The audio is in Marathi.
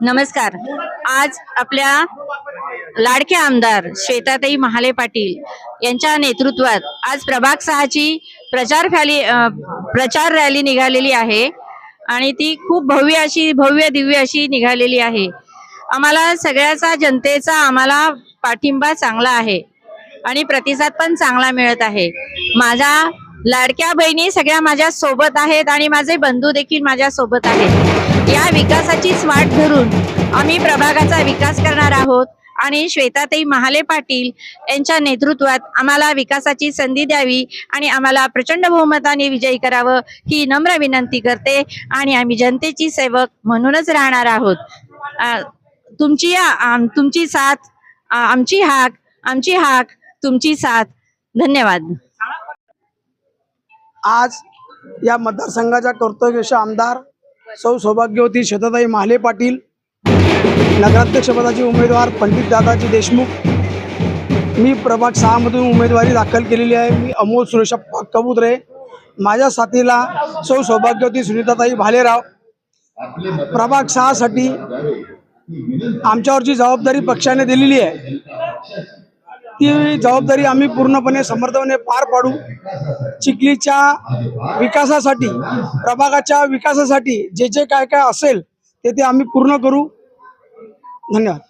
नमस्कार. आज आपल्या लाडके आमदार श्वेताताई महाले पाटील यांच्या नेतृत्वात आज प्रभाग सहाची प्रचार फॅली प्रचार रॅली निघालेली आहे आणि ती खूप भव्य अशी भव्य दिव्य अशी निघालेली आहे. आम्हाला सगळ्याचा जनतेचा आम्हाला पाठिंबा चांगला आहे आणि प्रतिसाद पण चांगला मिळत आहे. माझा लाडक्या बहिणी सगळ्या माझ्या सोबत आहेत आणि माझे बंधू देखील माझ्या सोबत आहेत. या विकासाची वाट धरून आम्ही प्रभागाचा विकास करणार आहोत आणि श्वेताताई महाले पाटील यांच्या नेतृत्वात आम्हाला विकासाची संधी द्यावी आणि आम्हाला प्रचंड बहुमताने विजयी करावं ही नम्र विनंती करते आणि आम्ही जनतेची सेवक म्हणूनच राहणार आहोत. तुमची तुमची साथ आमची हाक आमची हाक तुमची साथ. धन्यवाद. आज या मतदारसंघाच्या कर्तव्यश आमदार सौ सौभाग्यवती शतताई महाले पाटील नगराध्यक्षपदाचे उमेदवार पंडित दादाजी देशमुख मी प्रभाग सहामधून उमेदवारी दाखल केलेली आहे. मी अमोल सुरेशप्पा कबुतरे माझ्या साथीला सौ सौभाग्यवती सुनीताताई भालेराव. प्रभाग सहासाठी आमच्यावरची जबाबदारी पक्षाने दिलेली आहे. ती जबाबदारी आम्ही पूर्णपणे समर्थपणे पार पाडू. चिखलीच्या विकासासाठी प्रभागाच्या विकासासाठी जे जे काय काय असेल ते ते आम्ही पूर्ण करू. धन्यवाद.